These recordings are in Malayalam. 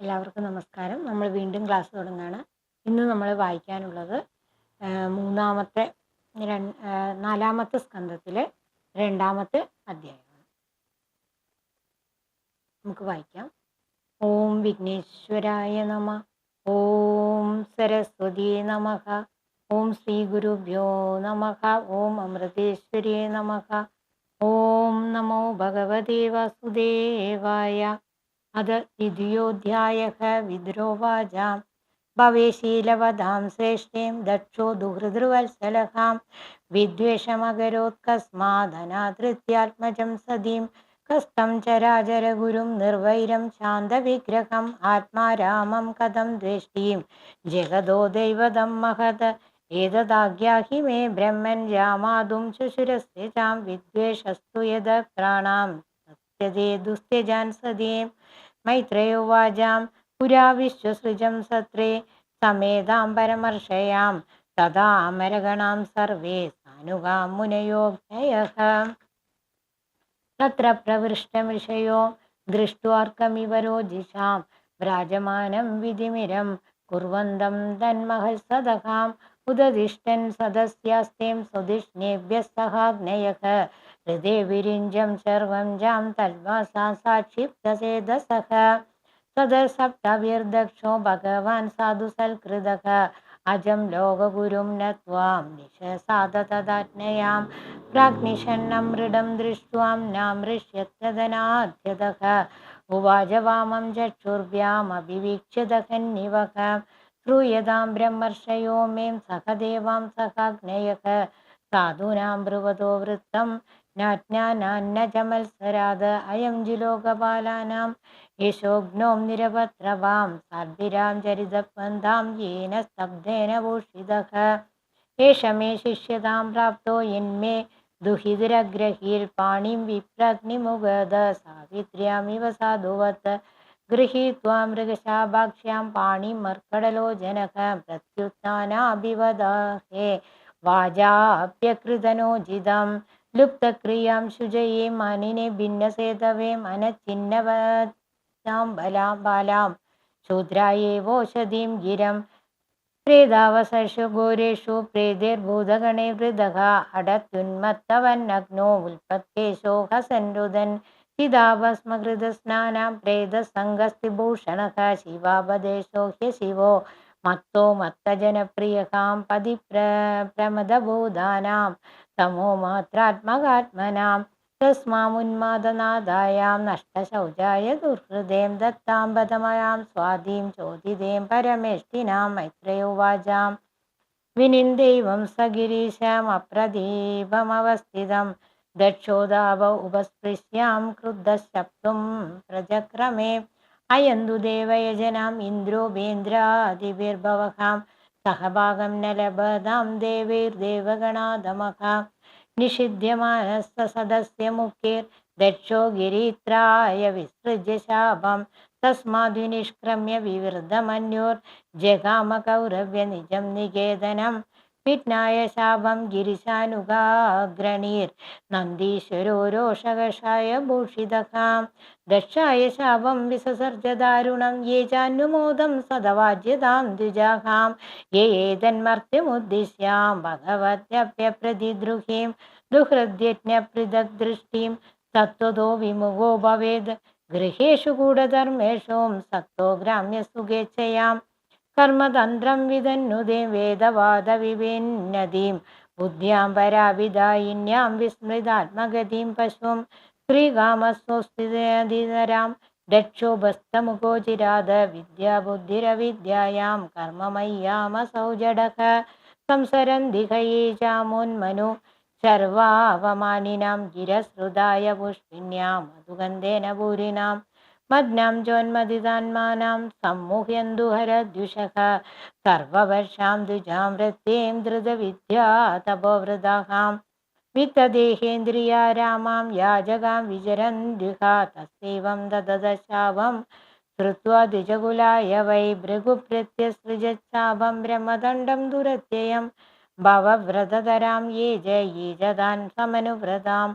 എല്ലാവർക്കും നമസ്കാരം. നമ്മൾ വീണ്ടും ക്ലാസ് തുടങ്ങുകയാണ് ഇന്ന് നമ്മൾ വായിക്കാനുള്ളത് മൂന്നാമത്തെ നാലാമത്തെ സ്കന്ധത്തിലെ രണ്ടാമത്തെ അധ്യായമാണ്. നമുക്ക് വായിക്കാം. ഓം വിഘ്നേശ്വരായ നമ ഓം സരസ്വതി നമഹ ഓം ശ്രീ ഗുരുഭ്യോ നമഃ ഓം അമൃതേശ്വരിയെ നമഹ ഓം നമോ ഭഗവതേ വാസുദേവായ അത ദ്വിതീയോധ്യായ വിദ്രോവാചാം ഭവേശീലവതാം ശ്രേഷ്ഠേം ദക്ഷോ ദുഹൃദൃവത്സലഹാം. വിദ്വേഷമകരോത്കസ്മാദനാധൃത്യാത്മജം സതീം. കസ്തം ചരാചരഗുരും നിർവൈരം ശാന്തവിഗ്രഹം ആത്മാരാമം കഥം ദ്വേഷ്ടീം ജഗതോ ദൈവതം മഹത് ഏതദാഗ്യാഹി മേ ബ്രഹ്മൻ രാമാതും ശുശുരസ്യ വിദ്വേഷസ്തു യദ പ്രാണാം. സത്യതേ ദുസ്ത്യജാൻ സതീം. മൈത്രയോവാചാം. പുരാ വിശ്വസൃജം സത്രേ സമേതാം പരമർഷയാം. തഥാ അമരഗണാം സർവേ സാനുകാം മുനയോഗ്യയഃ തത്ര പ്രവൃഷ്ടമൃഷയോ ദൃഷ്ട്വാർക്കമിവ രോജിഷാം വ്രാജമാനം വിധിമിരം കുർവന്തം തന്മഹസദഹാം ഉദതിഷ്ഠൻ സദസ്യാസ്തേം സ്വദിഷ്ണേഭ്യ സഹാഗ്നയഃ हृदेविरिञ्जं सर्वं जां तल्वासा साक्षिप्तसेदसः सदर्सप्तभिर्दक्षो भगवान् साधु सल्कृदः अजं लोकगुरुं न त्वां निशसाद तदाज्ञयां प्राग्निषन्नमृडं दृष्ट्वां नामृष्यत्यदनाद्यतः उवाच वामं चक्षुर्भ्यामभिवीक्ष्य दहन्निवः श्रूयतां ब्रह्मर्षयो में सह देवां सहाग्नयः साधूनां ब्रुवतो वृत्तं नाज्ञानान्न च मत्सराद अयं जिलोकपालानां यशोघ्नों निरपत्रवां सार्भिरां चरितपन्थां येन स्तब्धेन भूषितः एष मे शिष्यतां प्राप्तो यन्मे दुहितरग्रहीर्पाणिं विप्रग्निमुगद सावित्र्यामिव साधुवत् गृहीत्वा मृगशाभाक्ष्यां पाणिमर्कडलोचनः प्रत्युत्थानाभिवदाहे ലുപ്തക്രിയാം ശുചയേ മനിനെ ഭിന്നസേതവേ മനഛിന്നവതാം ബലാം ബാലാം. ശൂദ്രായേവോഷധീം ഗിരം പ്രേതാവസർഷു ഘോരേഷു പ്രേതേർഭൂതഗണേ വൃതക അടത്യുന്മത്തവന്നഗ്നോ ഉൽപത്തേശോ ഹസൻരുതൻ ചിതാഭസ്മകൃതസ്നാനാം പ്രേതസംഗസ്തിഭൂഷണക ശിവാപദേശോ ഹ്യ ശിവോ മത്തോ മത്തജനപ്രിയകാം പതി പ്ര പ്രമദഭൂതാനാം തമോ മാത്രാത്മകാത്മനാം തസ്മാമുന്മാദനാഥായാം നഷ്ടശൗചായ ദുർഹൃദേം ദത്താം പദമയാം സ്വാധീം ചോദിതേം പരമേഷ്ടിനാം മൈത്രയോവാചാം വിനിന്ദൈവം സഗിരീശമപ്രദീപമവസ്ഥിതം ദക്ഷോദാവ ഉപസ്പൃശ്യാം ക്രുദ്ധശബ്ദം പ്രജക്രമേ അയന്തുദേവയജനാം ഇന്ദ്രോപേന്ദ്രാദിഭിർഭവഹാം സഹഭാഗം ന ലഭതാം ദേവീർദേവഗണാധമഃ നിഷിധ്യമാനസ്വസദസ്യമുഖീർ ദക്ഷോ ഗിരീത്രായ വിസൃജ്യ ശാപം തസ്മാദ്വിനിഷ്ക്രമ്യ വിവൃതമന്യോർ ജഗാമ കൗരവ്യ നിജം നികേതനം. വിഘ്നായ ശാപം ഗിരിശാനുഗാഗ്രണീർ. നന്ദീശ്വരോ രോഷകഷായ ഭൂഷിതകാം ദക്ഷായ ശാപം വിസസർജദാരുണം യേ ചാന്യമോദം സദവാജ്യതാം ദ്വിജാഹാം യേ ഏതന്മർത്യമുദ്ദിശ്യാം ഭഗവത്യപ്യപ്രതിദ്രുഹീം ദുഹൃദ്യജ്ഞപൃഥഗ്ദൃഷ്ടിം തത്വതോ വിമുഖോ ഭവേദ് ഗൃഹേഷു ഗൂഢധർമ്മേഷും സത്വോ ഗ്രാമ്യസുഖേച്ഛയാം. കർമ്മതന്ത്രം വിതന്നുതേ വേദവാദവിവേന്നതീം ബുദ്ധ്യാം പരാവിദായിന്യാം വിസ്മൃതാത്മഗതിം പശും ശ്രീകാമസ്വസ്ഥിതരാം രക്ഷോപസ്ഥമുഖോചിരാത വിദ്യാബുദ്ധിരവിദ്യായാം കർമ്മമയ്യാമസൗ ജടക സംസരന്തികയേചാമോന്മനു സർവാവമാനിനാം ഗിരശ്രുതായ പുഷ്പിന്യാം മധുഗന്ധേന ഭൂരിനാം മഗ്നാംജോന്മതിതാന്മാനാം സമ്മുഹ്യന്തുഹരദ്വിഷഃ സർവവർഷാം ദ്വിജാം വൃത്തേം ധൃതവിദ്യാ തപോവൃതാഹാം വിത്തദേഹേന്ദ്രിയ രാമാം യാജകാം വിചരൻ ദ്വിഹ തസ്സൈവം ദദശാവം ശ്രുത്വാ ദ്വിജകുലായ വൈ ഭൃഗുപ്രത്യസൃജാപം ബ്രഹ്മദണ്ഡം ദുരത്യയം ഭവവ്രതരാം യേ ജയീജതാൻ സമനുവ്രതാം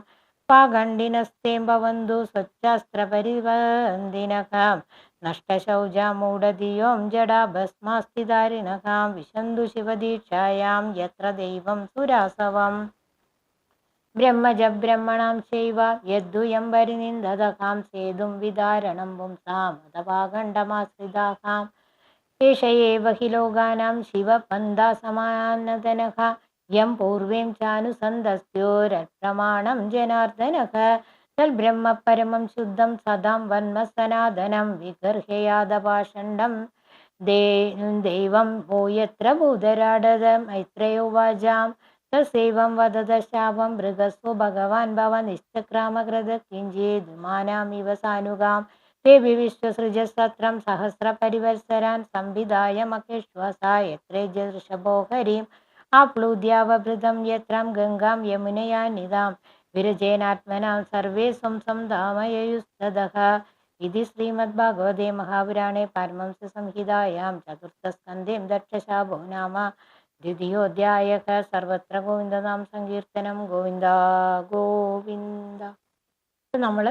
ಪಾಗಂಡಿನಸ್ತೇಂಬವೊಂದು ಸ್ವಚ್ಛಾಸ್ತ್ರ ಪರಿಬಂಧಿನಕಾಂ ನಷ್ಟಶೌಜ ಮೂಢಧಿಯೋಂ ಜಡ ಭಸ್ಮಾಸ್ತಿದಾರಿನಕಾಂ ವಿಶಂದು ಶಿವದೀಕ್ಷಾಯಾಂ ಯತ್ರ ದೈವಂ ಸುರಾಸವಂ ബ്രഹ്മജ ബ്രഹ്മണാം ചെയ്വ യദ്ദുയംബരി നിന്ദതകാം സേതും വിദാരണം പുംസാം അഥവാഖണ്ഡമാശ്രിതാകാം ഏഷയേവ ഹി ലോകാനാം ശിവപന്ഥാസമാനതനഃ യം പൂർവേം ചാനുസന്ധസ്യോരപ്രമാണം ജനാർദ്ദനഃ തൽബ്രഹ്മപരമം ശുദ്ധം സദാം വന്മ സനാതനം വിഗർഹയാദപാഷണ്ഡം ദൈവം വോ യത്ര ഭൂതരാടത മൈത്രയോവാചാം തസൈവം വദത ശാപം മൃഗസ്വ ഭഗവാൻ ഭവ നിശ്ചക്രാമകൃത കിഞ്ചിത് മാനാമിവ സാനുഗാം ദേവി വിശ്വസൃജസത്രം സഹസ്രപരിവത്സരാൻ സംവിധായ മകേശ്വസ യത്രേജൃഷഭോ ഹരിം ആപ്ലൂദ്യാവഭൃതം യത്രം ഗംഗാം യമുനയാ നിതാം വിരജേനാത്മനാം സർവേ സ്വം ധാമയയുസ്തതഃ ഇതി ശ്രീമദ്ഭാഗവതേ മഹാപുരാണേ പാരമംസ സംഹിതായാം ചതുർത്ഥസ്കന്ധേം ദക്ഷശാഭോ നാമ ദ്വിതീയോധ്യായ സർവത്ര ഗോവിന്ദനാം സങ്കീർത്തനം ഗോവിന്ദ ഗോവിന്ദ നമ്മൾ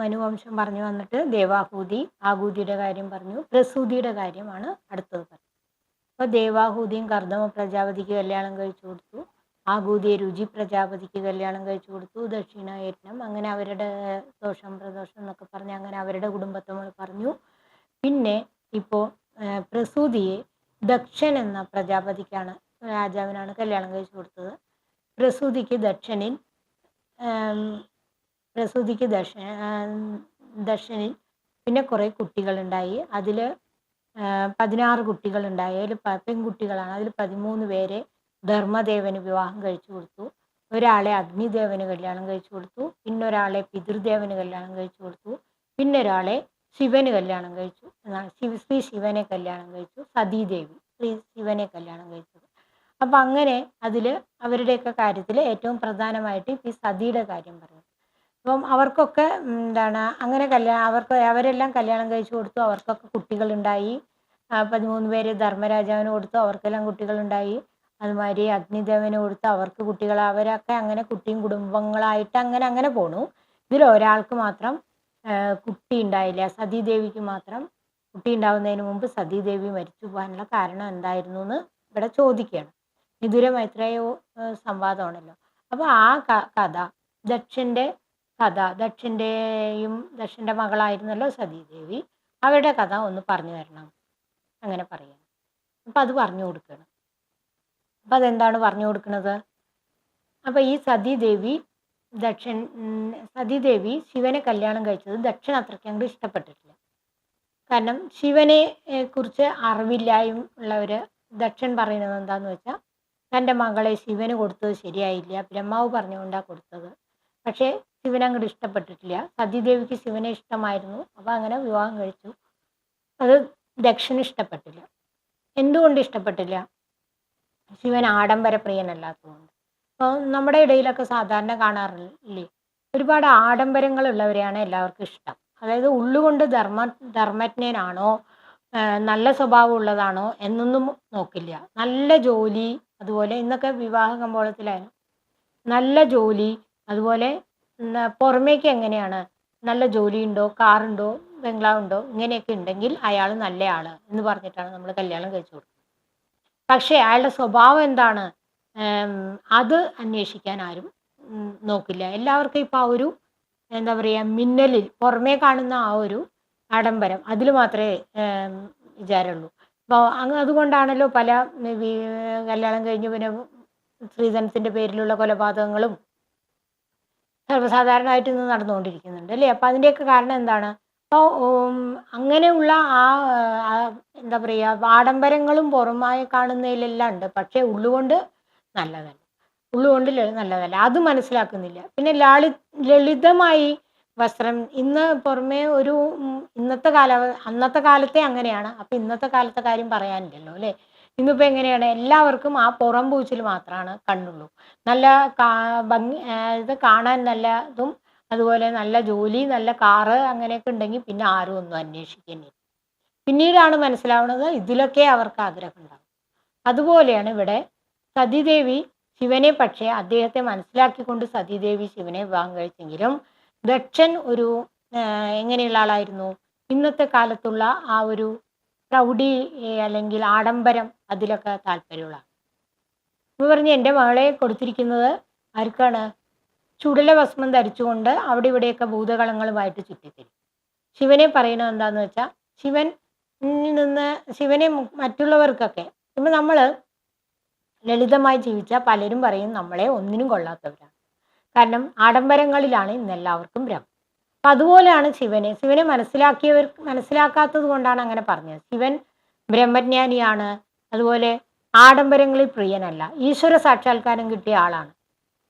മനുവംശം പറഞ്ഞു വന്നിട്ട് ദേവാഹൂതി ആഹൂതിയുടെ കാര്യം പറഞ്ഞു. പ്രസൂതിയുടെ കാര്യമാണ് അടുത്തത് പറഞ്ഞത്. അപ്പോൾ ദേവാഹൂതിയും കർദമ പ്രജാപതിക്ക് കല്യാണം കഴിച്ചു കൊടുത്തു. ആഹൂതിയെ രുചി പ്രജാപതിക്ക് കല്യാണം കഴിച്ചു കൊടുത്തു. ദക്ഷിണയജ്ഞം അങ്ങനെ അവരുടെ ദോഷം പ്രദോഷം എന്നൊക്കെ പറഞ്ഞ് അങ്ങനെ അവരുടെ കുടുംബത്തെ നമ്മൾ പറഞ്ഞു. പിന്നെ ഇപ്പോൾ പ്രസൂതിയെ ദക്ഷൻ എന്ന പ്രജാപതിക്കാണ് രാജാവിനാണ് കല്യാണം കഴിച്ചു കൊടുത്തത്. പ്രസൂതിക്ക് ദക്ഷനിൽ പ്രസൂതിക്ക് ദക്ഷ ദക്ഷനിൽ പിന്നെ കുറേ കുട്ടികളുണ്ടായി. അതിൽ പതിനാറ് കുട്ടികളുണ്ടായി. അതിൽ പെൺകുട്ടികളാണ്. അതിൽ പതിമൂന്ന് പേരെ ധർമ്മദേവന് വിവാഹം കഴിച്ചു കൊടുത്തു. ഒരാളെ അഗ്നിദേവന് കല്യാണം കഴിച്ചു കൊടുത്തു. പിന്നെ ഒരാളെ പിതൃദേവന് കല്യാണം കഴിച്ചു കൊടുത്തു. പിന്നെ ഒരാളെ ശിവന് കല്യാണം കഴിച്ചു. എന്നാണ് ശിവ ശ്രീ ശിവനെ കല്യാണം കഴിച്ചു. സതീദേവി ശ്രീ ശിവനെ കല്യാണം കഴിച്ചത്. അപ്പം അങ്ങനെ അതിൽ അവരുടെയൊക്കെ കാര്യത്തിൽ ഏറ്റവും പ്രധാനമായിട്ട് ഈ സതിയുടെ കാര്യം പറയും അപ്പം അവർക്കൊക്കെ എന്താണ് അങ്ങനെ കല്യാണം അവർക്ക് അവരെല്ലാം കല്യാണം കഴിച്ചു കൊടുത്തു അവർക്കൊക്കെ കുട്ടികളുണ്ടായി. പതിമൂന്ന് പേര് ധർമ്മരാജാവിന് കൊടുത്തു അവർക്കെല്ലാം കുട്ടികളുണ്ടായി. അതുമാതിരി അഗ്നിദേവന് കൊടുത്ത് അവർക്ക് കുട്ടികൾ അവരൊക്കെ അങ്ങനെ കുട്ടിയും കുടുംബങ്ങളായിട്ട് അങ്ങനെ അങ്ങനെ പോണു. ഇതിൽ ഒരാൾക്ക് മാത്രം കുട്ടി ഉണ്ടായില്ല. സതീദേവിക്ക് മാത്രം കുട്ടി ഉണ്ടാവുന്നതിന് മുമ്പ് സതീദേവി മരിച്ചു പോകാനുള്ള കാരണം എന്തായിരുന്നു എന്ന് ഇവിടെ ചോദിക്കുകയാണ് വിദുര മൈത്രേയ സംവാദമാണല്ലോ. അപ്പോൾ ആ കഥ ദക്ഷന്റെ കഥ. ദക്ഷന്റെയും ദക്ഷന്റെ മകളായിരുന്നല്ലോ സതീദേവി. അവരുടെ കഥ ഒന്ന് പറഞ്ഞു തരണം. അങ്ങനെ പറയണം. അപ്പം അത് പറഞ്ഞു കൊടുക്കണം. അപ്പം അതെന്താണ് പറഞ്ഞു കൊടുക്കുന്നത് അപ്പം ഈ സതീദേവി ദക്ഷൻ സതീദേവി ശിവനെ കല്യാണം കഴിച്ചത് ദക്ഷൻ അത്രയ്ക്ക് അങ്ങോട്ട് ഇഷ്ടപ്പെട്ടിട്ടില്ല. കാരണം ശിവനെ കുറിച്ച് അറിവില്ലായും ഉള്ളവർ ദക്ഷൻ പറയുന്നത് എന്താണെന്ന് വെച്ചാൽ തന്റെ മകളെ ശിവന് കൊടുത്തത് ശരിയായില്ല. ബ്രഹ്മാവ് പറഞ്ഞുകൊണ്ടാണ് കൊടുത്തത്. പക്ഷേ ശിവൻ അങ്ങോട്ട് ഇഷ്ടപ്പെട്ടിട്ടില്ല. സതീദേവിക്ക് ശിവനെ ഇഷ്ടമായിരുന്നു. അപ്പോൾ അങ്ങനെ വിവാഹം കഴിച്ചു. അത് ദക്ഷൻ ഇഷ്ടപ്പെട്ടില്ല. എന്തുകൊണ്ട് ഇഷ്ടപ്പെട്ടില്ല? ശിവൻ ആഡംബര പ്രിയനല്ലാത്തതുകൊണ്ട്. അപ്പോൾ നമ്മുടെ ഇടയിലൊക്കെ സാധാരണ കാണാറില്ലേ? ഒരുപാട് ആഡംബരങ്ങളുള്ളവരെയാണ് എല്ലാവർക്കും ഇഷ്ടം. അതായത് ഉള്ളുകൊണ്ട് ധർമ്മ ധർമ്മജ്ഞനാണോ നല്ല സ്വഭാവം ഉള്ളതാണോ എന്നൊന്നും നോക്കില്ല. നല്ല ജോലി അതുപോലെ ഇന്നൊക്കെ വിവാഹ കമ്പോളത്തിലായാലും നല്ല ജോലി അതുപോലെ പുറമേക്ക് എങ്ങനെയാണ്? നല്ല ജോലിയുണ്ടോ? കാറുണ്ടോ? ബംഗ്ലാവുണ്ടോ? ഇങ്ങനെയൊക്കെ ഉണ്ടെങ്കിൽ അയാൾ നല്ല ആൾ എന്ന് പറഞ്ഞിട്ടാണ് നമ്മൾ കല്യാണം കഴിച്ചു കൊടുക്കുന്നത്. പക്ഷേ അയാളുടെ സ്വഭാവം എന്താണ്? അത് അന്വേഷിക്കാൻ ആരും നോക്കില്ല. എല്ലാവർക്കും ഇപ്പോൾ ആ ഒരു എന്താ പറയുക മിന്നലിൽ പുറമേ കാണുന്ന ആ ഒരു ആഡംബരം അതിൽ മാത്രമേ വിചാരമുള്ളൂ. അപ്പോൾ അങ്ങ് അതുകൊണ്ടാണല്ലോ പല കല്യാണം കഴിഞ്ഞ് പിന്നെ സ്ത്രീധനത്തിന്റെ പേരിലുള്ള കൊലപാതകങ്ങളും സർവസാധാരണമായിട്ട് ഇന്ന് നടന്നുകൊണ്ടിരിക്കുന്നുണ്ട് അല്ലേ? അപ്പം അതിന്റെയൊക്കെ കാരണം എന്താണ്? അപ്പോൾ അങ്ങനെയുള്ള ആ എന്താ പറയുക ആഡംബരങ്ങളും പുറമായി കാണുന്നതിലെല്ലാം ഉണ്ട്. പക്ഷേ ഉള്ളുകൊണ്ട് നല്ലതല്ല. ഉള്ളുകൊണ്ട് നല്ലതല്ല. അത് മനസ്സിലാക്കുന്നില്ല. പിന്നെ ലാളി ലളിതമായി വസ്ത്രം ഇന്ന് പുറമേ ഒരു ഇന്നത്തെ കാല അന്നത്തെ കാലത്തെ അങ്ങനെയാണ്. അപ്പം ഇന്നത്തെ കാലത്തെ കാര്യം പറയാനില്ലല്ലോ അല്ലേ? ഇന്നിപ്പോൾ എങ്ങനെയാണ്? എല്ലാവർക്കും ആ പുറം പൂച്ചിൽ മാത്രമാണ് കണ്ണുള്ളൂ. നല്ല ഭംഗി ഇത് കാണാൻ നല്ല ഇതും അതുപോലെ നല്ല ജോലി നല്ല കാറ് അങ്ങനെയൊക്കെ ഉണ്ടെങ്കിൽ പിന്നെ ആരും ഒന്നും അന്വേഷിക്കുന്നില്ല പിന്നീടാണ് മനസ്സിലാവുന്നത് ഇതിലൊക്കെ അവർക്ക് ആഗ്രഹം ഉണ്ടാവും. അതുപോലെയാണ് ഇവിടെ സതിദേവി ശിവനെ പക്ഷേ അദ്ദേഹത്തെ മനസ്സിലാക്കിക്കൊണ്ട് സതിദേവി ശിവനെ വിവാഹം കഴിച്ചെങ്കിലും ദക്ഷൻ ഒരു എങ്ങനെയുള്ള ആളായിരുന്നു? ഇന്നത്തെ കാലത്തുള്ള ആ ഒരു പ്രൗഢി അല്ലെങ്കിൽ ആഡംബരം അതിലൊക്കെ താല്പര്യമുള്ള ആൾ. എന്ന് പറഞ്ഞ് എന്റെ മകളെ കൊടുത്തിരിക്കുന്നത് ആർക്കാണ്? ചുടല ഭസ്മം ധരിച്ചുകൊണ്ട് അവിടെ ഇവിടെയൊക്കെ ഭൂതകളങ്ങളുമായിട്ട് ചുറ്റിത്തിരി. ശിവനെ പറയുന്നത് എന്താന്ന് വെച്ചാൽ ശിവൻ നിന്ന് ശിവനെ മറ്റുള്ളവർക്കൊക്കെ ഇപ്പം നമ്മൾ ലളിതമായി ജീവിച്ച പലരും പറയും നമ്മളെ ഒന്നിനും കൊള്ളാത്തവരാണ്. കാരണം ആഡംബരങ്ങളിലാണ് ഇന്ന് എല്ലാവർക്കും ഭ്രമം. അപ്പം അതുപോലെയാണ് ശിവനെ. ശിവനെ മനസ്സിലാക്കിയവർ മനസ്സിലാക്കാത്തത് കൊണ്ടാണ് അങ്ങനെ പറഞ്ഞത്. ശിവൻ ബ്രഹ്മജ്ഞാനിയാണ്. അതുപോലെ ആഡംബരങ്ങളിൽ പ്രിയനല്ല. ഈശ്വര സാക്ഷാത്കാരം കിട്ടിയ ആളാണ്.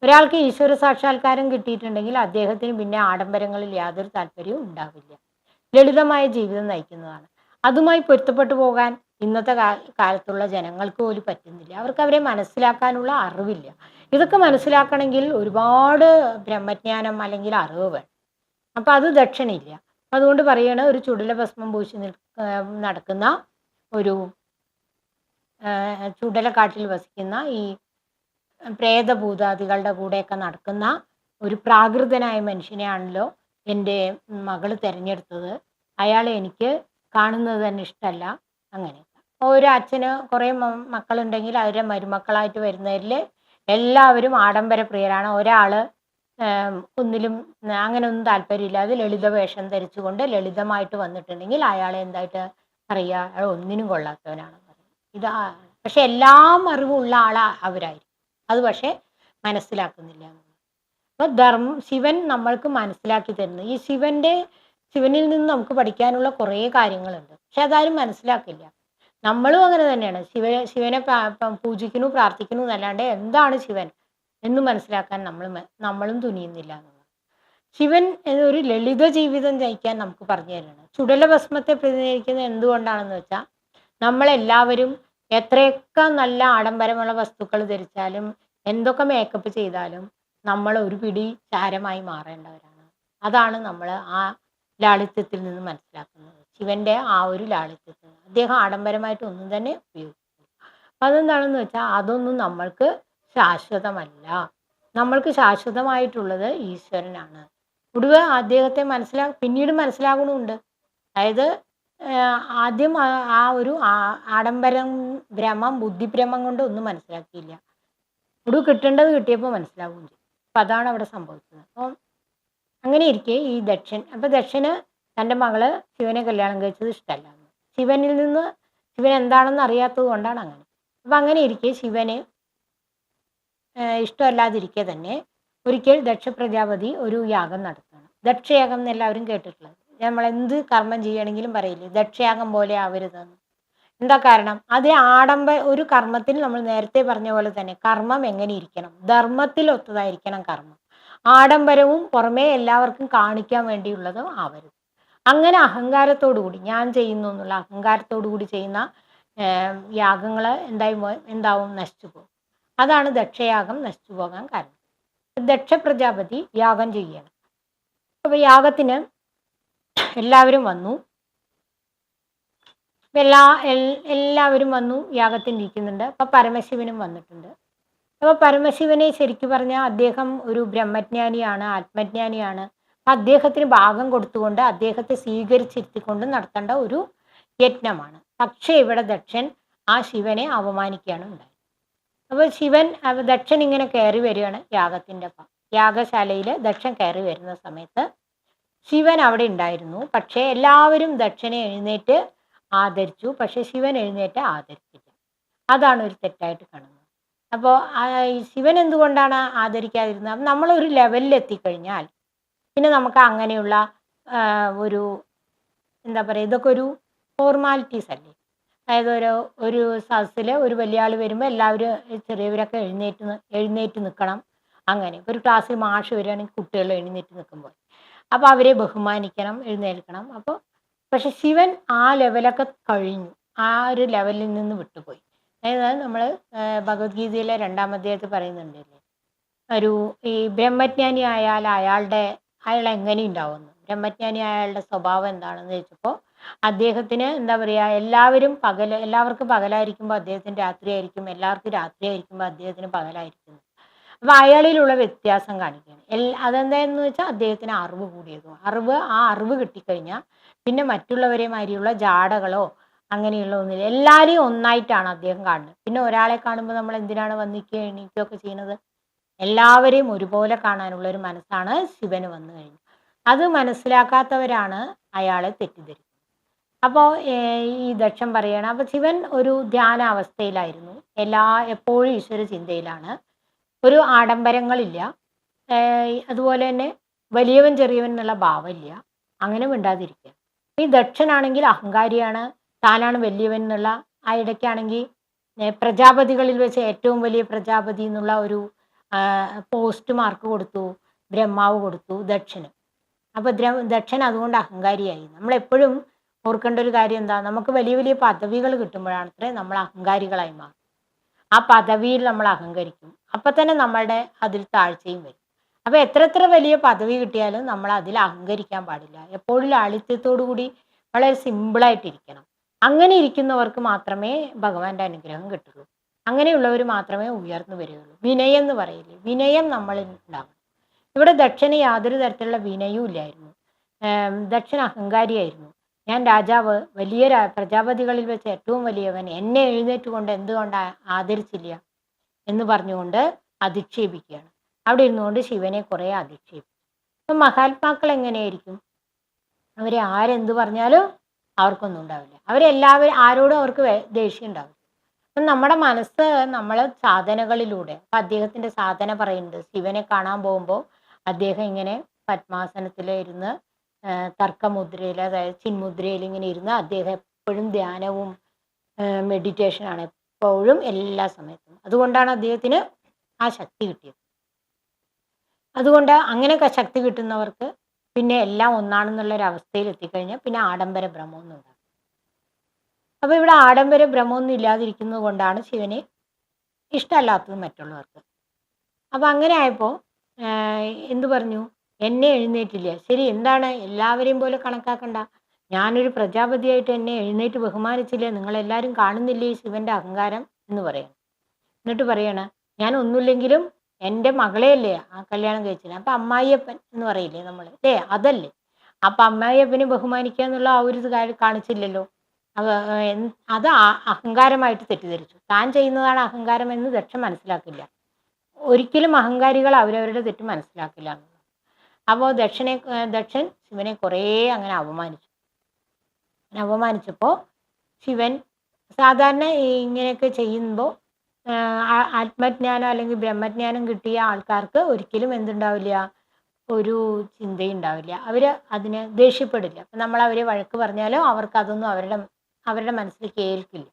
ഒരാൾക്ക് ഈശ്വര സാക്ഷാത്കാരം കിട്ടിയിട്ടുണ്ടെങ്കിൽ അദ്ദേഹത്തിന് പിന്നെ ആഡംബരങ്ങളിൽ യാതൊരു താല്പര്യവും ഉണ്ടാവില്ല. ലളിതമായ ജീവിതം നയിക്കുന്നതാണ്. അതുമായി പൊരുത്തപ്പെട്ടു പോകാൻ ഇന്നത്തെ കാലത്തുള്ള ജനങ്ങൾക്ക് പോലും പറ്റുന്നില്ല. അവർക്ക് അവരെ മനസ്സിലാക്കാനുള്ള അറിവില്ല. ഇതൊക്കെ മനസ്സിലാക്കണമെങ്കിൽ ഒരുപാട് ബ്രഹ്മജ്ഞാനം അല്ലെങ്കിൽ അറിവ് വേണം. അപ്പം അത് ദക്ഷിണയില്ല. അതുകൊണ്ട് പറയണ ഒരു ചുടല ഭസ്മം പൂശി നിൽ നടക്കുന്ന ഒരു ചുടലക്കാട്ടിൽ വസിക്കുന്ന ഈ പ്രേതഭൂതാദികളുടെ കൂടെയൊക്കെ നടക്കുന്ന ഒരു പ്രാകൃതനായ മനുഷ്യനെയാണല്ലോ എന്റെ മകൾ തിരഞ്ഞെടുത്തത്. അയാളെ എനിക്ക് കാണുന്നത് തന്നെ ഇഷ്ടമല്ല അങ്ങനെ. ഒരു അച്ഛന് കുറേ മക്കളുണ്ടെങ്കിൽ അവരെ മരുമക്കളായിട്ട് വരുന്നതിൽ എല്ലാവരും ആഡംബര പ്രിയരാണ്. ഒരാൾ ഒന്നിലും അങ്ങനെ ഒന്നും താല്പര്യമില്ലാതെ ലളിത വേഷം ധരിച്ചുകൊണ്ട് ലളിതമായിട്ട് വന്നിട്ടുണ്ടെങ്കിൽ അയാളെ എന്തായിട്ട് അറിയാ? ഒന്നിനും കൊള്ളാത്തവനാണെന്ന്. പറയും ഇത് പക്ഷെ എല്ലാം അറിവുള്ള ആളാ അവരായിരിക്കും. അത് പക്ഷെ മനസ്സിലാക്കുന്നില്ല. അപ്പൊ അപ്പോൾ ധർമ്മ ശിവൻ നമ്മൾക്ക് മനസ്സിലാക്കി തരുന്നു. ഈ ശിവന്റെ ശിവനിൽ നിന്ന് നമുക്ക് പഠിക്കാനുള്ള കുറേ കാര്യങ്ങളുണ്ട്. പക്ഷെ അതാരും മനസ്സിലാക്കില്ല. നമ്മളും അങ്ങനെ തന്നെയാണ്. ശിവ ശിവനെ പൂജിക്കുന്നു പ്രാർത്ഥിക്കുന്നു എന്നല്ലാണ്ട് എന്താണ് ശിവൻ എന്ന് മനസ്സിലാക്കാൻ നമ്മൾ നമ്മളും തുനിയുന്നില്ല ശിവൻ ഒരു ലളിത ജീവിതം നയിക്കാൻ നമുക്ക് പറഞ്ഞു തരുന്നത് ചുടല ഭസ്മത്തെ പ്രതിനിധീകരിക്കുന്നത് എന്തുകൊണ്ടാണെന്ന് വെച്ചാൽ നമ്മളെല്ലാവരും എത്രയൊക്കെ നല്ല ആഡംബരമുള്ള വസ്തുക്കൾ ധരിച്ചാലും എന്തൊക്കെ മേക്കപ്പ് ചെയ്താലും നമ്മൾ ഒരു പിടി ചാരമായി മാറേണ്ടവരാണ്. അതാണ് നമ്മൾ ആ ലാളിത്യത്തിൽ നിന്ന് മനസ്സിലാക്കുന്നത്. ശിവന്റെ ആ ഒരു ലാളിത്യത്തിൽ. അദ്ദേഹം ആഡംബരമായിട്ട് ഒന്നും തന്നെ ഉപയോഗിക്കില്ല. അപ്പം അതെന്താണെന്ന് വെച്ചാൽ അതൊന്നും നമ്മൾക്ക് ശാശ്വതമല്ല. നമ്മൾക്ക് ശാശ്വതമായിട്ടുള്ളത് ഈശ്വരനാണ്. ഒടുവ് അദ്ദേഹത്തെ മനസ്സിലാ പിന്നീട് മനസ്സിലാകണമുണ്ട് അതായത് ആദ്യം ആ- ഒരു ആഡംബരം ഭ്രമം ബുദ്ധിഭ്രമം കൊണ്ട് ഒന്നും മനസ്സിലാക്കിയില്ല. ഒടുവ് കിട്ടേണ്ടത് കിട്ടിയപ്പോൾ മനസ്സിലാവുകയും ചെയ്തു. അപ്പം അതാണ് അവിടെ സംഭവിച്ചത്. അപ്പം അങ്ങനെ ഇരിക്കെ ഈ ദക്ഷൻ. അപ്പം ദക്ഷന് തന്റെ മകൾ ശിവനെ കല്യാണം കഴിച്ചത് ഇഷ്ടമല്ല. ശിവനിൽ നിന്ന് ശിവൻ എന്താണെന്ന് അറിയാത്തത് കൊണ്ടാണ് അങ്ങനെ. അപ്പം അങ്ങനെ ഇരിക്കെ ശിവന് ഇഷ്ടമല്ലാതിരിക്കെ തന്നെ ഒരിക്കൽ ദക്ഷ പ്രജാപതി ഒരു യാഗം നടത്തുകയാണ്. ദക്ഷയാഗം എന്ന് എല്ലാവരും കേട്ടിട്ടുള്ളത്. നമ്മൾ എന്ത് കർമ്മം ചെയ്യണമെങ്കിലും പറയില്ലേ ദക്ഷയാഗം പോലെ ആവരുതെന്ന്. എന്താ കാരണം? അതേ ആഡംബ ഒരു കർമ്മത്തിൽ നമ്മൾ നേരത്തെ പറഞ്ഞ പോലെ തന്നെ കർമ്മം എങ്ങനെ ഇരിക്കണം? ധർമ്മത്തിൽ ഒത്തതായിരിക്കണം കർമ്മം. ആഡംബരവും പുറമേ എല്ലാവർക്കും കാണിക്കാൻ വേണ്ടിയുള്ളതും ആവരുത്. അങ്ങനെ അഹങ്കാരത്തോടു കൂടി ഞാൻ ചെയ്യുന്നു എന്നുള്ള അഹങ്കാരത്തോടു കൂടി ചെയ്യുന്ന യാഗങ്ങൾ എന്തായി എന്താവും? നശിച്ചു പോകും. അതാണ് ദക്ഷയാഗം നശിച്ചു പോകാൻ കാരണം. ദക്ഷ പ്രജാപതി യാഗം ചെയ്യണം. അപ്പൊ യാഗത്തിന് എല്ലാവരും വന്നു. എല്ലാ എല്ലാവരും വന്നു യാഗത്തിൽ ഇരിക്കുന്നുണ്ട്. അപ്പൊ പരമശിവനും വന്നിട്ടുണ്ട്. അപ്പൊ പരമശിവനെ ശരിക്കും പറഞ്ഞാൽ അദ്ദേഹം ഒരു ബ്രഹ്മജ്ഞാനിയാണ് ആത്മജ്ഞാനിയാണ്. അദ്ദേഹത്തിന് ഭാഗം കൊടുത്തുകൊണ്ട് അദ്ദേഹത്തെ സ്വീകരിച്ചിരുത്തിക്കൊണ്ട് നടത്തേണ്ട ഒരു യജ്ഞമാണ്. പക്ഷേ ഇവിടെ ദക്ഷൻ ആ ശിവനെ അവമാനിക്കുകയാണ് ഉണ്ടായത്. അപ്പൊ ശിവൻ ദക്ഷൻ ഇങ്ങനെ കയറി വരികയാണ് യാഗത്തിന്റെ യാഗശാലയിൽ ദക്ഷൻ കയറി വരുന്ന സമയത്ത് ശിവൻ അവിടെ ഉണ്ടായിരുന്നു. പക്ഷേ എല്ലാവരും ദക്ഷനെ എഴുന്നേറ്റ് ആദരിച്ചു. പക്ഷെ ശിവൻ എഴുന്നേറ്റ് ആദരിച്ചില്ല. അതാണ് ഒരു തെറ്റായിട്ട് കാണുന്നത്. അപ്പോൾ ശിവൻ എന്തുകൊണ്ടാണ് ആദരിക്കാതിരുന്നത്? അപ്പം നമ്മളൊരു ലെവലിൽ എത്തിക്കഴിഞ്ഞാൽ പിന്നെ നമുക്ക് അങ്ങനെയുള്ള ഒരു എന്താ പറയുക ഇതൊക്കെ ഒരു ഫോർമാലിറ്റീസ് അല്ലേ? അതായത് ഒരു ഒരു സദസ്സിൽ ഒരു വലിയ ആൾ വരുമ്പോൾ എല്ലാവരും ചെറിയവരൊക്കെ എഴുന്നേറ്റ് എഴുന്നേറ്റ് നിൽക്കണം അങ്ങനെ. ഒരു ക്ലാസ്സിൽ മാഷ് വരികയാണെങ്കിൽ കുട്ടികൾ എഴുന്നേറ്റ് നിൽക്കുമ്പോൾ. അപ്പോൾ അവരെ ബഹുമാനിക്കണം എഴുന്നേൽക്കണം. അപ്പോൾ പക്ഷെ ശിവൻ ആ ലെവലൊക്കെ കഴിഞ്ഞു. ആ ഒരു ലെവലിൽ നിന്ന് വിട്ടുപോയി. അതായത് നമ്മൾ ഭഗവത്ഗീതയിലെ രണ്ടാം അധ്യായത്തിൽ പറയുന്നുണ്ടല്ലേ? ഒരു ഈ ബ്രഹ്മജ്ഞാനി ആയാൽ അയാളുടെ അയാൾ എങ്ങനെ ഉണ്ടാവുന്നു? ബ്രഹ്മജ്ഞാനി അയാളുടെ സ്വഭാവം എന്താണെന്ന് ചോദിച്ചപ്പോൾ അദ്ദേഹത്തിന് എന്താ പറയുക എല്ലാവരും പകൽ എല്ലാവർക്കും പകലായിരിക്കുമ്പോൾ അദ്ദേഹത്തിന് രാത്രിയായിരിക്കും എല്ലാവർക്കും രാത്രിയായിരിക്കുമ്പോൾ അദ്ദേഹത്തിന് പകലായിരിക്കും അപ്പോൾ അയാളിലുള്ള വ്യത്യാസം കാണിക്കുകയാണ്. എൽ അതെന്താണെന്ന് വെച്ചാൽ അദ്ദേഹത്തിന് അറിവ് കൂടിയതും. അറിവ് ആ അറിവ് കിട്ടിക്കഴിഞ്ഞാൽ പിന്നെ മറ്റുള്ളവരെ മാതിരിയുള്ള ജാടകളോ അങ്ങനെയുള്ള ഒന്നില്ല എല്ലാവരെയും ഒന്നായിട്ടാണ് അദ്ദേഹം കാണുന്നത്. പിന്നെ ഒരാളെ കാണുമ്പോൾ നമ്മൾ എന്തിനാണ് വന്നിക്കുക എണീക്കുകയൊക്കെ ചെയ്യുന്നത്? എല്ലാവരെയും ഒരുപോലെ കാണാനുള്ള ഒരു മനസ്സാണ് ശിവന് വന്നു കഴിഞ്ഞു അത് മനസ്സിലാക്കാത്തവരാണ് അയാളെ തെറ്റിദ്ധരിക്കുന്നത്. അപ്പോൾ ഈ ദക്ഷം പറയണം അപ്പോൾ ശിവൻ ഒരു ധ്യാനാവസ്ഥയിലായിരുന്നു. എല്ലാ എപ്പോഴും ഈശ്വര ചിന്തയിലാണ്. ഒരു ആഡംബരങ്ങളില്ല. അതുപോലെ തന്നെ വലിയവൻ ചെറിയവൻ എന്നുള്ള ഭാവമില്ല. അങ്ങനെ മിണ്ടാതിരിക്കുക. ഈ ദക്ഷനാണെങ്കിൽ അഹങ്കാരിയാണ് താനാണ് വലിയവൻ എന്നുള്ള ആ ഇടയ്ക്കാണെങ്കിൽ പ്രജാപതികളിൽ വെച്ച് ഏറ്റവും വലിയ പ്രജാപതി എന്നുള്ള ഒരു പോസ്റ്റ് മാർക്ക് കൊടുത്തു ബ്രഹ്മാവ് കൊടുത്തു ദക്ഷന്. അപ്പോൾ ദക്ഷൻ അതുകൊണ്ട് അഹങ്കാരിയായി. നമ്മളെപ്പോഴും ഓർക്കേണ്ട ഒരു കാര്യം എന്താ? നമുക്ക് വലിയ വലിയ പദവികൾ കിട്ടുമ്പോഴാണ് അത്രേ നമ്മൾ അഹങ്കാരികളായി മാറും ആ പദവിയിൽ നമ്മൾ അഹങ്കരിക്കും. അപ്പം തന്നെ നമ്മളുടെ അതിൽ താഴ്ചയും വരും. അപ്പോൾ എത്ര എത്ര വലിയ പദവി കിട്ടിയാലും നമ്മൾ അതിൽ അഹങ്കരിക്കാൻ പാടില്ല. എപ്പോഴും ലാളിത്യത്തോടു കൂടി വളരെ സിമ്പിളായിട്ടിരിക്കണം അങ്ങനെ ഇരിക്കുന്നവർക്ക് മാത്രമേ ഭഗവാന്റെ അനുഗ്രഹം കിട്ടുള്ളൂ. അങ്ങനെയുള്ളവർ മാത്രമേ ഉയർന്നു വരികയുള്ളൂ. വിനയം എന്ന് പറയില്ലേ? വിനയം നമ്മളിൽ ഉണ്ടാകും ഇവിടെ ദക്ഷന് യാതൊരു തരത്തിലുള്ള വിനയവും ഇല്ലായിരുന്നു ദക്ഷിണ അഹങ്കാരിയായിരുന്നു. ഞാൻ രാജാവ് വലിയ പ്രജാപതികളിൽ വെച്ച് ഏറ്റവും വലിയവൻ. എന്നെ എഴുന്നേറ്റ് കൊണ്ട് എന്തുകൊണ്ട് ആദരിച്ചില്ല എന്ന് പറഞ്ഞുകൊണ്ട് അധിക്ഷേപിക്കുകയാണ്. അവിടെ ഇരുന്നുകൊണ്ട് ശിവനെ കുറേ അധിക്ഷേപിക്കും അപ്പം മഹാത്മാക്കൾ എങ്ങനെയായിരിക്കും? അവരെ ആരെന്ത് പറഞ്ഞാലും അവർക്കൊന്നും ഉണ്ടാവില്ല. അവരെല്ലാവരും ആരോടും അവർക്ക് ദേഷ്യം ഉണ്ടാവില്ല. അപ്പം നമ്മുടെ മനസ്സ് നമ്മൾ സാധനകളിലൂടെ അപ്പം അദ്ദേഹത്തിന്റെ സാധന പറയുന്നുണ്ട് ശിവനെ കാണാൻ പോകുമ്പോൾ അദ്ദേഹം ഇങ്ങനെ പത്മാസനത്തിൽ ഇരുന്ന് തർക്കമുദ്രയിൽ അതായത് ചിന്മുദ്രയിൽ ഇങ്ങനെ ഇരുന്ന് അദ്ദേഹം എപ്പോഴും ധ്യാനവും മെഡിറ്റേഷനാണ് എപ്പോഴും എല്ലാ സമയത്തും. അതുകൊണ്ടാണ് അദ്ദേഹത്തിന് ആ ശക്തി കിട്ടിയത്. അതുകൊണ്ട് അങ്ങനെയൊക്കെ ശക്തി കിട്ടുന്നവർക്ക് പിന്നെ എല്ലാം ഒന്നാണെന്നുള്ള ഒരു അവസ്ഥയിൽ എത്തിക്കഴിഞ്ഞാൽ പിന്നെ ആഡംബര ഭ്രമമൊന്നും ഉണ്ടാകും അപ്പോൾ ഇവിടെ ആഡംബര ഭ്രമമൊന്നും ഇല്ലാതിരിക്കുന്നത് കൊണ്ടാണ് ശിവനെ ഇഷ്ടമല്ലാത്തത് മറ്റുള്ളവർക്ക്. അപ്പോൾ അങ്ങനെ ആയപ്പോൾ എന്തു പറഞ്ഞു? എന്നെ എഴുന്നേറ്റില്ല. ശരി എന്താണ്? എല്ലാവരെയും പോലെ കണക്കാക്കണ്ട. ഞാനൊരു പ്രജാപതിയായിട്ട് എന്നെ എഴുന്നേറ്റ് ബഹുമാനിച്ചില്ല. നിങ്ങളെല്ലാവരും കാണുന്നില്ലേ ഈ ശിവന്റെ അഹങ്കാരം എന്ന് പറയാം എന്നിട്ട് പറയണ ഞാൻ ഒന്നുമില്ലെങ്കിലും എന്റെ മകളെയല്ലേ ആ കല്യാണം കഴിച്ചത്? അപ്പം അമ്മായിയപ്പൻ എന്ന് പറയില്ലേ നമ്മൾ അല്ലേ? അതല്ലേ. അപ്പം അമ്മായിയപ്പനെ ബഹുമാനിക്കുക എന്നുള്ള ആ ഒരു കാര്യം കാണിച്ചില്ലല്ലോ. അത് അഹങ്കാരമായിട്ട് തെറ്റിദ്ധരിച്ചു. താൻ ചെയ്യുന്നതാണ് അഹങ്കാരം എന്ന് ദക്ഷൻ മനസ്സിലാക്കില്ല. ഒരിക്കലും അഹങ്കാരികൾ അവരവരുടെ തെറ്റ് മനസ്സിലാക്കില്ല അപ്പോൾ ദക്ഷനെ ദക്ഷൻ ശിവനെ കുറേ അങ്ങനെ അപമാനിച്ചു. അങ്ങനെ അപമാനിച്ചപ്പോൾ ശിവൻ സാധാരണ ഇങ്ങനെയൊക്കെ ചെയ്യുമ്പോൾ ആത്മജ്ഞാനം അല്ലെങ്കിൽ ബ്രഹ്മജ്ഞാനം കിട്ടിയ ആൾക്കാർക്ക് ഒരിക്കലും എന്തുണ്ടാവില്ല? ഒരു ചിന്തയുണ്ടാവില്ല അവർ അതിന് ദേഷ്യപ്പെടില്ല. നമ്മൾ അവരെ വഴക്ക് പറഞ്ഞാലോ അവർക്ക് അതൊന്നും അവരുടെ അവരുടെ മനസ്സിൽ കേൾക്കില്ല.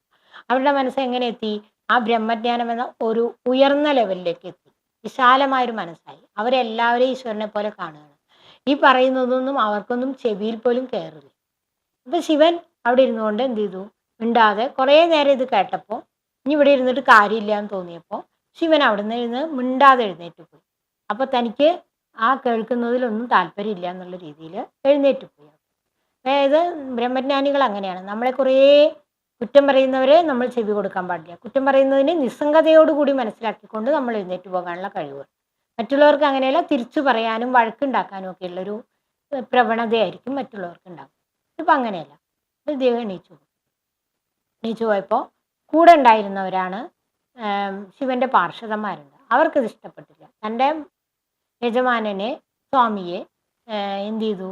അവരുടെ മനസ്സ് എങ്ങനെ എത്തി? ആ ബ്രഹ്മജ്ഞാനം എന്ന ഒരു ഉയർന്ന ലെവലിലേക്ക് എത്തി. വിശാലമായൊരു മനസ്സായി. അവരെല്ലാവരെയും ഈശ്വരനെ പോലെ കാണുകയാണ്. ഈ പറയുന്നതൊന്നും അവർക്കൊന്നും ചെവിയിൽ പോലും കയറില്ല അപ്പൊ ശിവൻ അവിടെ ഇരുന്നുകൊണ്ട് എന്ത് ചെയ്തു? മിണ്ടാതെ കുറേ നേരം ഇത് കേട്ടപ്പോൾ ഇനി ഇവിടെ ഇരുന്നിട്ട് കാര്യമില്ല എന്ന് തോന്നിയപ്പോൾ ശിവൻ അവിടെ നിന്ന് ഇരുന്ന് മിണ്ടാതെ എഴുന്നേറ്റ് പോയി. അപ്പൊ തനിക്ക് ആ കേൾക്കുന്നതിലൊന്നും താല്പര്യമില്ല എന്നുള്ള രീതിയിൽ എഴുന്നേറ്റ് പോയി. അതായത് ബ്രഹ്മജ്ഞാനികൾ അങ്ങനെയാണ്. നമ്മളെ കുറേ കുറ്റം പറയുന്നവരെ നമ്മൾ ചെവി കൊടുക്കാൻ പാടില്ല. കുറ്റം പറയുന്നതിനെ നിസ്സംഗതയോടുകൂടി മനസ്സിലാക്കിക്കൊണ്ട് നമ്മൾ എഴുന്നേറ്റ് പോകാനുള്ള കഴിവ്. മറ്റുള്ളവർക്ക് അങ്ങനെയല്ല തിരിച്ചു പറയാനും വഴക്കുണ്ടാക്കാനും ഒക്കെ ഉള്ളൊരു പ്രവണതയായിരിക്കും മറ്റുള്ളവർക്ക് ഉണ്ടാകും ഇപ്പം അങ്ങനെയല്ല. ദൈവം എണീച്ചു. എണീച്ചു പോയപ്പോൾ കൂടെ ഉണ്ടായിരുന്നവരാണ് ശിവന്റെ പാർഷദന്മാരുണ്ട് അവർക്കത് ഇഷ്ടപ്പെട്ടില്ല. തന്റെ യജമാനനെ സ്വാമിയെ എന്ത് ചെയ്തു?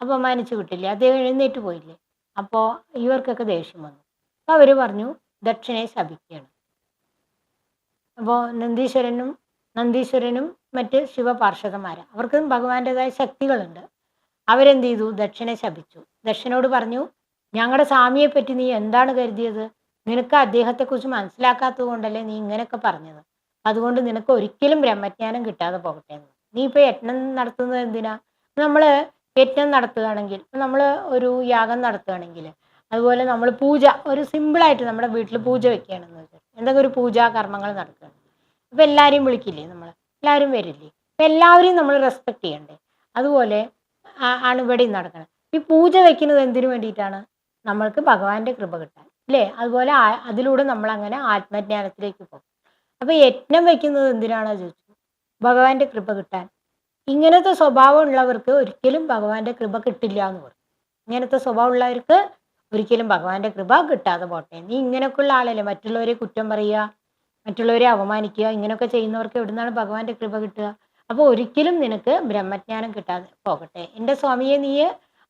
അപമാനിച്ചു വിട്ടില്ലേ? അദ്ദേഹം എഴുന്നേറ്റ് പോയില്ലേ? അപ്പോൾ ഇവർക്കൊക്കെ ദേഷ്യം വന്നു. അപ്പോൾ അവർ പറഞ്ഞു ദക്ഷിണയെ ശപിക്കുകയാണ് അപ്പോൾ നന്ദീശ്വരനും നന്ദീശ്വരനും മറ്റ് ശിവപാർഷദന്മാർ അവർക്കും ഭഗവാന്റേതായ ശക്തികളുണ്ട്. അവരെന്ത് ചെയ്തു? ദക്ഷിണെ ശപിച്ചു. ദക്ഷനോട് പറഞ്ഞു ഞങ്ങളുടെ സ്വാമിയെ പറ്റി നീ എന്താണ് കരുതിയത്? നിനക്ക് അദ്ദേഹത്തെക്കുറിച്ച് മനസ്സിലാക്കാത്തത് കൊണ്ടല്ലേ നീ ഇങ്ങനെയൊക്കെ പറഞ്ഞത്? അതുകൊണ്ട് നിനക്ക് ഒരിക്കലും ബ്രഹ്മജ്ഞാനം കിട്ടാതെ പോകട്ടെ നീ ഇപ്പോൾ യജ്ഞം നടത്തുന്നത് എന്തിനാ? നമ്മൾ യജ്ഞം നടത്തുകയാണെങ്കിൽ നമ്മൾ ഒരു യാഗം നടത്തുകയാണെങ്കിൽ അതുപോലെ നമ്മൾ പൂജ ഒരു സിമ്പിളായിട്ട് നമ്മുടെ വീട്ടിൽ പൂജ വെക്കുകയാണെന്ന് വെച്ചാൽ എന്തെങ്കിലും ഒരു പൂജാ കർമ്മങ്ങൾ നടക്കുകയാണ്. അപ്പം എല്ലാവരെയും വിളിക്കില്ലേ നമ്മൾ എല്ലാവരും വരില്ലേ? അപ്പം എല്ലാവരെയും നമ്മൾ റെസ്പെക്ട് ചെയ്യണ്ടേ? അതുപോലെ ആണ് ഇവിടെയും നടക്കണം. ഈ പൂജ വെക്കുന്നത് എന്തിനു വേണ്ടിയിട്ടാണ്? നമ്മൾക്ക് ഭഗവാന്റെ കൃപ കിട്ടാൻ അല്ലേ അതുപോലെ അതിലൂടെ നമ്മൾ അങ്ങനെ ആത്മജ്ഞാനത്തിലേക്ക് പോകും. അപ്പൊ യജ്ഞം വെക്കുന്നത് എന്തിനാണോ ചോദിച്ചു? ഭഗവാന്റെ കൃപ കിട്ടാൻ ഇങ്ങനത്തെ സ്വഭാവം ഉള്ളവർക്ക് ഒരിക്കലും ഭഗവാന്റെ കൃപ കിട്ടില്ല എന്ന് പറയും. ഇങ്ങനത്തെ സ്വഭാവം ഉള്ളവർക്ക് ഒരിക്കലും ഭഗവാന്റെ കൃപ കിട്ടാതെ പോട്ടെ. നീ ഇങ്ങനെയൊക്കെയുള്ള ആളല്ലേ? മറ്റുള്ളവരെ കുറ്റം പറയുക മറ്റുള്ളവരെ അപമാനിക്കുക ഇങ്ങനെയൊക്കെ ചെയ്യുന്നവർക്ക് എവിടുന്നാണ് ഭഗവാന്റെ കൃപ കിട്ടുക? അപ്പോൾ ഒരിക്കലും നിനക്ക് ബ്രഹ്മജ്ഞാനം കിട്ടാതെ പോകട്ടെ. എന്റെ സ്വാമിയെ നീ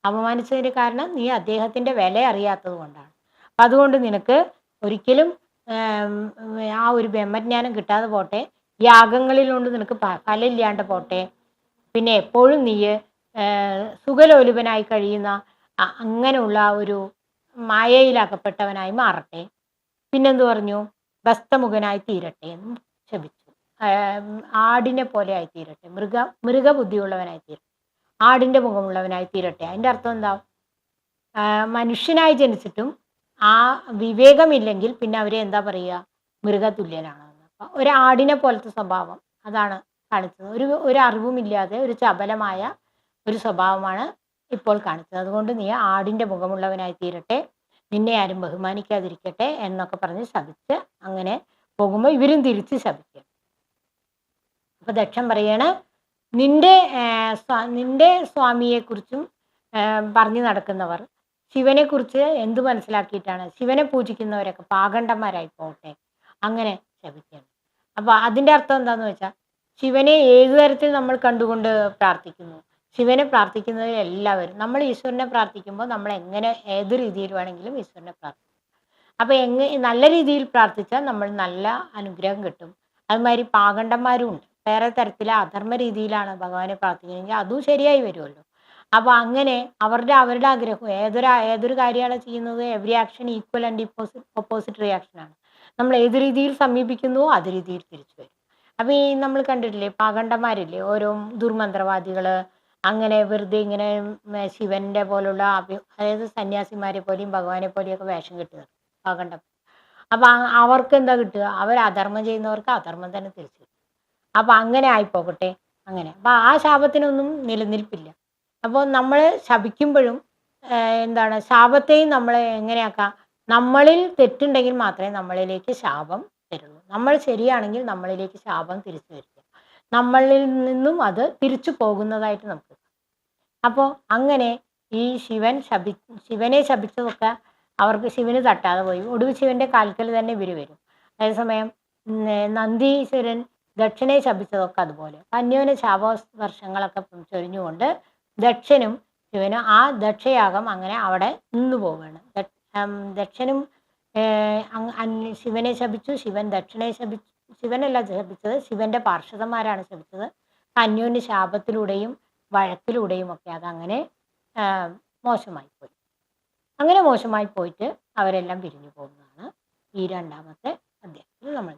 അപമാനിച്ചതിന് കാരണം നീ അദ്ദേഹത്തിന്റെ വില അറിയാത്തത് കൊണ്ടാണ്. അപ്പം അതുകൊണ്ട് നിനക്ക് ഒരിക്കലും ആ ഒരു ബ്രഹ്മജ്ഞാനം കിട്ടാതെ പോട്ടെ. യാഗങ്ങളിൽ കൊണ്ട് നിനക്ക് ഫലമില്ലാണ്ട് പോട്ടെ. പിന്നെ എപ്പോഴും നീ സുഖലോലുപനായി കഴിയുന്ന അങ്ങനെയുള്ള ഒരു മായയിലകപ്പെട്ടവനായി മാറട്ടെ. പിന്നെന്തു പറഞ്ഞു? ബസ്തമുഖനായി തീരട്ടെ എന്ന് ശപിച്ചു. ആടിനെ പോലെ ആയി തീരട്ടെ. മൃഗ മൃഗബുദ്ധിയുള്ളവനായി തീരട്ടെ. ആടിന്റെ മുഖമുള്ളവനായി തീരട്ടെ. അതിന്റെ അർത്ഥം എന്താ? മനുഷ്യനായി ജനിച്ചിട്ടും ആ വിവേകമില്ലെങ്കിൽ പിന്നെ അവരെ എന്താ പറയുക? മൃഗതുല്യനാണ്. അപ്പൊ ഒരു ആടിനെ പോലത്തെ സ്വഭാവം അതാണ് കാണിച്ചത്. ഒരു ഒരു അറിവുമില്ലാതെ ഒരു ചപലമായ ഒരു സ്വഭാവമാണ് ഇപ്പോൾ കാണിച്ചത്. അതുകൊണ്ട് നീ ആടിന്റെ മുഖമുള്ളവനായി തീരട്ടെ. നിന്നെ ആരും ബഹുമാനിക്കാതിരിക്കട്ടെ എന്നൊക്കെ പറഞ്ഞ് ശപിച്ച് അങ്ങനെ പോകുമ്പോൾ ഇവരും തിരിച്ച് ശപിക്കും. അപ്പൊ ദക്ഷൻ പറയാണ് നിന്റെ നിന്റെ സ്വാമിയെക്കുറിച്ചും കുറിച്ചും പറഞ്ഞു നടക്കുന്നവർ ശിവനെ കുറിച്ച് എന്ത് മനസ്സിലാക്കിയിട്ടാണ്? ശിവനെ പൂജിക്കുന്നവരൊക്കെ പാകണ്ഡന്മാരായി പോകട്ടെ? അങ്ങനെ ശപിക്കണം അപ്പൊ അതിന്റെ അർത്ഥം എന്താന്ന് വെച്ചാൽ ശിവനെ ഏതു തരത്തിൽ നമ്മൾ കണ്ടുകൊണ്ട് പ്രാർത്ഥിക്കുന്നു? ശിവനെ പ്രാർത്ഥിക്കുന്നതിൽ എല്ലാവരും നമ്മൾ ഈശ്വരനെ പ്രാർത്ഥിക്കുമ്പോൾ നമ്മൾ എങ്ങനെ ഏത് രീതിയിൽ വേണമെങ്കിലും ഈശ്വരനെ പ്രാർത്ഥിക്കും. അപ്പൊ എങ്ങ നല്ല രീതിയിൽ പ്രാർത്ഥിച്ചാൽ നമ്മൾ നല്ല അനുഗ്രഹം കിട്ടും. അതുമാതിരി പാകണ്ടന്മാരും ഉണ്ട്. വേറെ തരത്തിലെ അധർമ്മ രീതിയിലാണ് ഭഗവാനെ പ്രാർത്ഥിക്കുന്നതെങ്കിൽ അതും ശരിയായി വരുമല്ലോ. അപ്പൊ അങ്ങനെ അവരുടെ അവരുടെ ആഗ്രഹം ഏതൊരു ഏതൊരു കാര്യമാണ് ചെയ്യുന്നത്? Every action equal and opposite reaction ആണ്. നമ്മൾ ഏത് രീതിയിൽ സമീപിക്കുന്നുവോ അത് രീതിയിൽ തിരിച്ചു വരും. അപ്പൊ ഈ നമ്മൾ കണ്ടിട്ടില്ലേ പാകണ്ടന്മാരില്ലേ ഓരോ ദുർമന്ത്രവാദികൾ അങ്ങനെ വെറുതെ ഇങ്ങനെ ശിവന്റെ പോലുള്ള അതായത് സന്യാസിമാരെ പോലെയും ഭഗവാനെ പോലെയൊക്കെ വേഷം കിട്ടുക പാകണ്ടം അപ്പൊ അവർക്ക് എന്താ കിട്ടുക? അവർ അധർമ്മം ചെയ്യുന്നവർക്ക് അധർമ്മം തന്നെ തിരിച്ചു അപ്പൊ അങ്ങനെ ആയിപ്പോകട്ടെ അങ്ങനെ. അപ്പൊ ആ ശാപത്തിനൊന്നും നിലനിൽപ്പില്ല. അപ്പോൾ നമ്മൾ ശപിക്കുമ്പോഴും എന്താണ് ശാപത്തെയും നമ്മളെ എങ്ങനെയാക്കാം? നമ്മളിൽ തെറ്റുണ്ടെങ്കിൽ മാത്രമേ നമ്മളിലേക്ക് ശാപം നമ്മൾ ശരിയാണെങ്കിൽ നമ്മളിലേക്ക് ശാപം തിരിച്ചു വരിക നമ്മളിൽ നിന്നും അത് തിരിച്ചു പോകുന്നതായിട്ട് നമുക്ക് അപ്പോൾ അങ്ങനെ ഈ ശിവൻ ശപി ശിവനെ ശപിച്ചതൊക്കെ അവർക്ക് ശിവന് തട്ടാതെ പോയി. ഒടുവിൽ ശിവന്റെ കാൽക്കൽ തന്നെ ഇവർ വരും. അതേസമയം നന്ദീശ്വരൻ ദക്ഷനെ ശപിച്ചതൊക്കെ അതുപോലെ. അന്യോന ശാപ വർഷങ്ങളൊക്കെ ചൊരിഞ്ഞുകൊണ്ട് ദക്ഷനും ശിവനും ആ ദക്ഷയാഗം അങ്ങനെ അവിടെ നിന്നു പോവുകയാണ്. ദക്ഷനും ശിവനെ ശപിച്ചു ശിവൻ ദക്ഷിണയെ ശപിച്ചു ശിവനല്ല ശപിച്ചത് ശിവന്റെ പാർഷദന്മാരാണ് ശപിച്ചത്. അന്യോന്യ ശാപത്തിലൂടെയും വഴക്കിലൂടെയും ഒക്കെ അതങ്ങനെ മോശമായി പോയി. അങ്ങനെ മോശമായി പോയിട്ട് അവരെല്ലാം പിരിഞ്ഞു പോകുന്നതാണ് ഈ രണ്ടാമത്തെ അധ്യായത്തിൽ നമ്മൾ